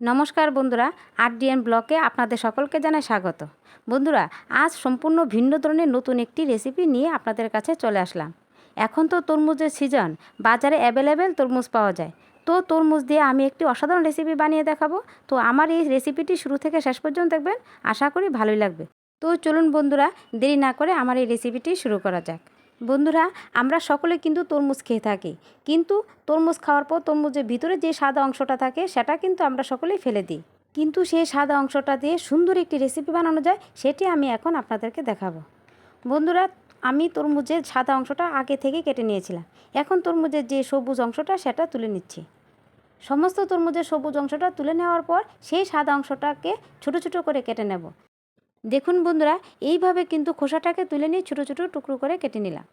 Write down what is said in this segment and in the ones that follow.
নমস্কার বন্ধুরা, আরডিএন ব্লকে আপনাদের সকলকে জানাই স্বাগত। বন্ধুরা, আজ সম্পূর্ণ ভিন্ন ধরনের নতুন একটি রেসিপি নিয়ে আপনাদের কাছে চলে আসলাম। এখন তো তরমুজের সিজন বাজারে অ্যাভেলেবেল তরমুজ পাওয়া যায়। তো তরমুজ দিয়ে আমি একটি অসাধারণ রেসিপি বানিয়ে দেখাবো। তো আমার এই রেসিপিটি শুরু থেকে শেষ পর্যন্ত দেখবেন, আশা করি ভালোই লাগবে। তো চলুন বন্ধুরা, দেরি না করে আমার এই রেসিপিটি শুরু করা যাক। বন্ধুরা, আমরা সকলে কিন্তু তরমুজ খেয়ে থাকি। কিন্তু তরমুজ খাওয়ার পর তরমুজের ভিতরে যে সাদা অংশটা থাকে, সেটা কিন্তু আমরা সকলেই ফেলে দিই। কিন্তু সেই সাদা অংশটা দিয়ে সুন্দর একটি রেসিপি বানানো যায়, সেটি আমি এখন আপনাদেরকে দেখাবো। বন্ধুরা, আমি তরমুজের সাদা অংশটা আগে থেকে কেটে নিয়েছিলাম। এখন তরমুজের যে সবুজ অংশটা, সেটা তুলে নিচ্ছি। সমস্ত তরমুজের সবুজ অংশটা তুলে নেওয়ার পর, সেই সাদা অংশটাকে ছোট ছোট করে কেটে নেব। দেখুন বন্ধুরা, এইভাবে কিন্তু খোসাটাকে তুলে নিয়ে ছোটো ছোটো টুকরো করে কেটে নিলাম।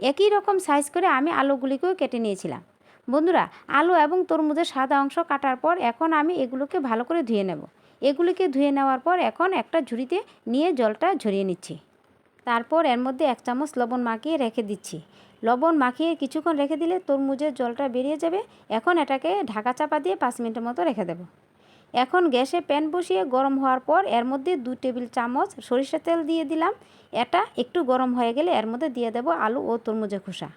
একই রকম সাইজ করে আমি আলুগুলিকেও কেটে নিয়েছিলাম। বন্ধুরা, আলু এবং তরমুজের সাদা অংশ কাটার পর এখন আমি এগুলোকে ভালো করে ধুয়ে নেব। এগুলিকে ধুয়ে নেওয়ার পর এখন একটা ঝুড়িতে নিয়ে জলটা ঝরিয়ে নিচ্ছি। তারপর এর মধ্যে এক চামচ লবণ মাখিয়ে রেখে দিচ্ছি। লবণ মাখিয়ে কিছুক্ষণ রেখে দিলে তরমুজের জলটা বেরিয়ে যাবে। এখন এটাকে ঢাকা চাপা দিয়ে পাঁচ মিনিটের মতো রেখে দেবো। এখন গ্যাসে প্যান বসিয়ে গরম হওয়ার পর এর মধ্যে দু টেবিল চামচ সরিষা তেল দিয়ে দিলাম। এটা একটু গরম হয়ে গেলে এর মধ্যে দিয়ে দেব আলু ও তরমুজের খোসা।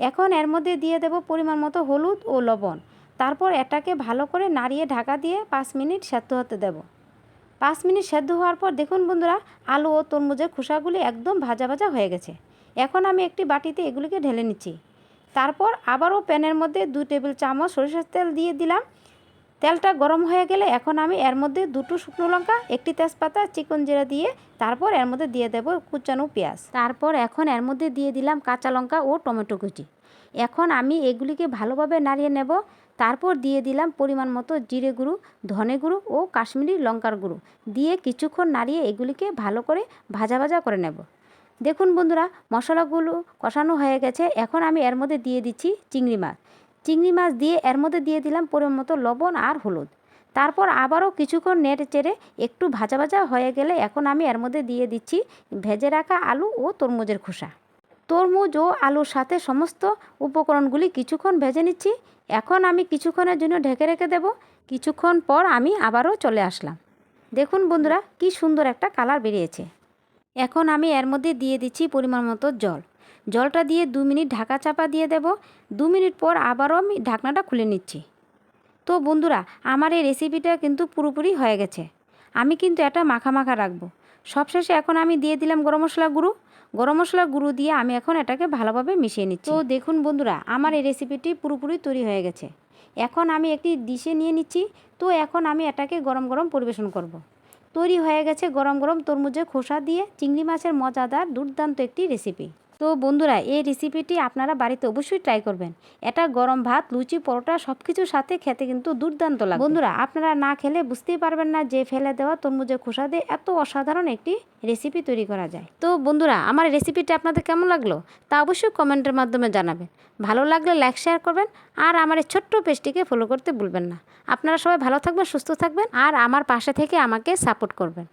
এখন এর মধ্যে দিয়ে দেব পরিমাণ মতো হলুদ ও লবণ। তারপর এটাকে ভালো করে নাড়িয়ে ঢাকা দিয়ে পাঁচ মিনিট সেদ্ধ হতে দেব। পাঁচ মিনিট সেদ্ধ হওয়ার পর দেখুন বন্ধুরা, আলু ও তরমুজের খোসাগুলি একদম ভাজা ভাজা হয়ে গেছে। এখন আমি একটি বাটিতে এগুলিকে ঢেলে নিচ্ছি। তারপর আবারও প্যানের মধ্যে দু টেবিল চামচ সরিষার তেল দিয়ে দিলাম। তেলটা গরম হয়ে গেলে এখন আমি এর মধ্যে দুটো শুকনো লঙ্কা, একটি তেজপাতা, চিকন জিরা দিয়ে তারপর এর মধ্যে দিয়ে দেব কুচানো পেঁয়াজ। তারপর এখন এর মধ্যে দিয়ে দিলাম কাঁচা লঙ্কা ও টমেটো কুচি। এখন আমি এগুলিকে ভালোভাবে নাড়িয়ে নেব। তারপর দিয়ে দিলাম পরিমাণ মতো জিরে গুঁড়ো, ধনে গুঁড়ো ও কাশ্মীরি লঙ্কার গুঁড়ো। দিয়ে কিছুক্ষণ নাড়িয়ে এগুলিকে ভালো করে ভাজা ভাজা করে নেব। দেখুন বন্ধুরা, মশলাগুলো কষানো হয়ে গেছে। এখন আমি এর মধ্যে দিয়ে দিচ্ছি চিংড়ি মাছ। চিংড়ি মাছ দিয়ে এর মধ্যে দিয়ে দিলাম পরিমাণ মতো লবণ আর হলুদ। তারপর আবারও কিছুক্ষণ নেড়ে চেড়ে একটু ভাজা ভাজা হয়ে গেলে এখন আমি এর মধ্যে দিয়ে দিচ্ছি ভেজে রাখা আলু ও তরমুজের খোসা। তরমুজ ও আলুর সাথে সমস্ত উপকরণগুলি কিছুক্ষণ ভেজে নিচ্ছি। এখন আমি কিছুক্ষণের জন্য ঢেকে রেখে দেব। কিছুক্ষণ পর আমি আবারও চলে আসলাম। দেখুন বন্ধুরা, কি সুন্দর একটা কালার বেরিয়েছে। এখন আমি এর মধ্যে দিয়ে দিচ্ছি পরিমাণ মতো জল। জলটা দিয়ে দু মিনিট ঢাকা চাপা দিয়ে দেব। দু মিনিট পর আবারও আমি ঢাকনাটা খুলে নিচ্ছি। তো বন্ধুরা, আমার এই রেসিপিটা কিন্তু পুরোপুরি হয়ে গেছে। আমি কিন্তু এটা মাখা মাখা রাখব। সবশেষে এখন আমি দিয়ে দিলাম গরম মশলা গুঁড়ো। গরম মশলা গুঁড়ো দিয়ে আমি এখন এটাকে ভালোভাবে মিশিয়ে নিচ্ছি। তো দেখুন বন্ধুরা, আমার এই রেসিপিটি পুরোপুরি তৈরি হয়ে গেছে। এখন আমি একটি ডিশে নিয়ে নিচ্ছি। তো এখন আমি এটাকে গরম গরম পরিবেশন করব। তৈরি হয়ে গেছে গরম গরম তরমুজের খোসা দিয়ে চিংড়ি মাছের মজাদার দুর্দান্ত একটি রেসিপি তো বন্ধুরা, এই রেসিপিটি আপনারা বাড়িতে অবশ্যই ট্রাই করবেন। এটা গরম ভাত, লুচি, পরোটা সব কিছুর সাথে খেতে কিন্তু দুর্দান্ত লাগে বন্ধুরা, আপনারা না খেলে বুঝতেই পারবেন না যে ফেলে দেওয়া তরমুজের খোসা দিয়ে এত অসাধারণ একটি রেসিপি তৈরি করা যায়। তো বন্ধুরা, আমার রেসিপিটা আপনাদের কেমন লাগল তা অবশ্যই কমেন্টের মাধ্যমে জানাবেন। ভালো লাগলে লাইক শেয়ার করবেন আর আমার এই ছোট্ট পেজটিকে ফলো করতে ভুলবেন না। আপনারা সবাই ভালো থাকবেন, সুস্থ থাকবেন আর আমার পাশে থেকে আমাকে সাপোর্ট করবেন।